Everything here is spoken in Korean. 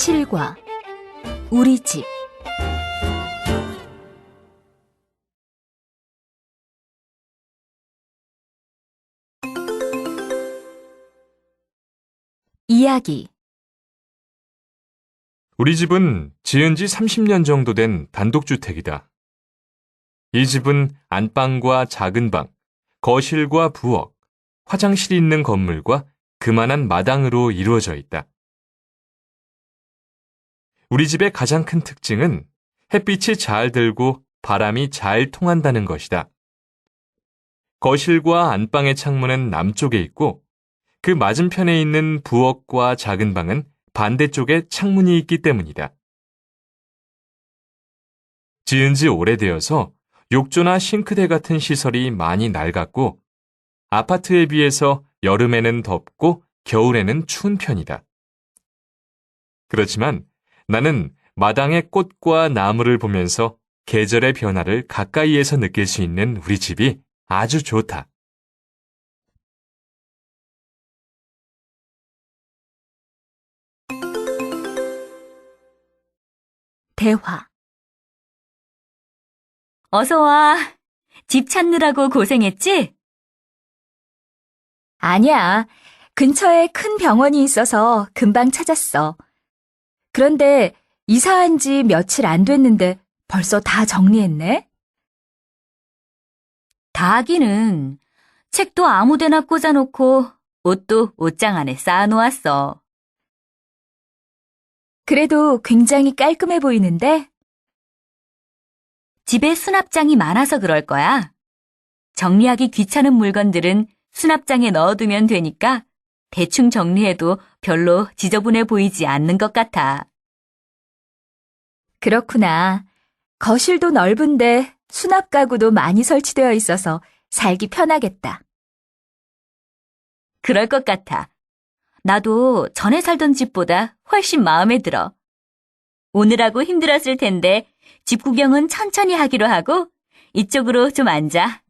7과 우리 집 이야기 우리 집은 지은 지 30년 정도 된 단독주택이다. 이 집은 안방과 작은 방, 거실과 부엌, 화장실이 있는 건물과 그만한 마당으로 이루어져 있다. 우리 집의 가장 큰 특징은 햇빛이 잘 들고 바람이 잘 통한다는 것이다. 거실과 안방의 창문은 남쪽에 있고 그 맞은편에 있는 부엌과 작은 방은 반대쪽에 창문이 있기 때문이다. 지은 지 오래되어서 욕조나 싱크대 같은 시설이 많이 낡았고 아파트에 비해서 여름에는 덥고 겨울에는 추운 편이다. 그렇지만 나는 마당의 꽃과 나무를 보면서 계절의 변화를 가까이에서 느낄 수 있는 우리 집이 아주 좋다. 대화 어서 와. 집 찾느라고 고생했지? 아니야. 근처에 큰 병원이 있어서 금방 찾았어. 그런데 이사한 지 며칠 안 됐는데 벌써 다 정리했네? 다 하기는 책도 아무데나 꽂아놓고 옷도 옷장 안에 쌓아놓았어. 그래도 굉장히 깔끔해 보이는데? 집에 수납장이 많아서 그럴 거야. 정리하기 귀찮은 물건들은 수납장에 넣어두면 되니까 대충 정리해도 별로 지저분해 보이지 않는 것 같아. 그렇구나. 거실도 넓은데 수납 가구도 많이 설치되어 있어서 살기 편하겠다. 그럴 것 같아. 나도 전에 살던 집보다 훨씬 마음에 들어. 오느라고 힘들었을 텐데 집 구경은 천천히 하기로 하고 이쪽으로 좀 앉아.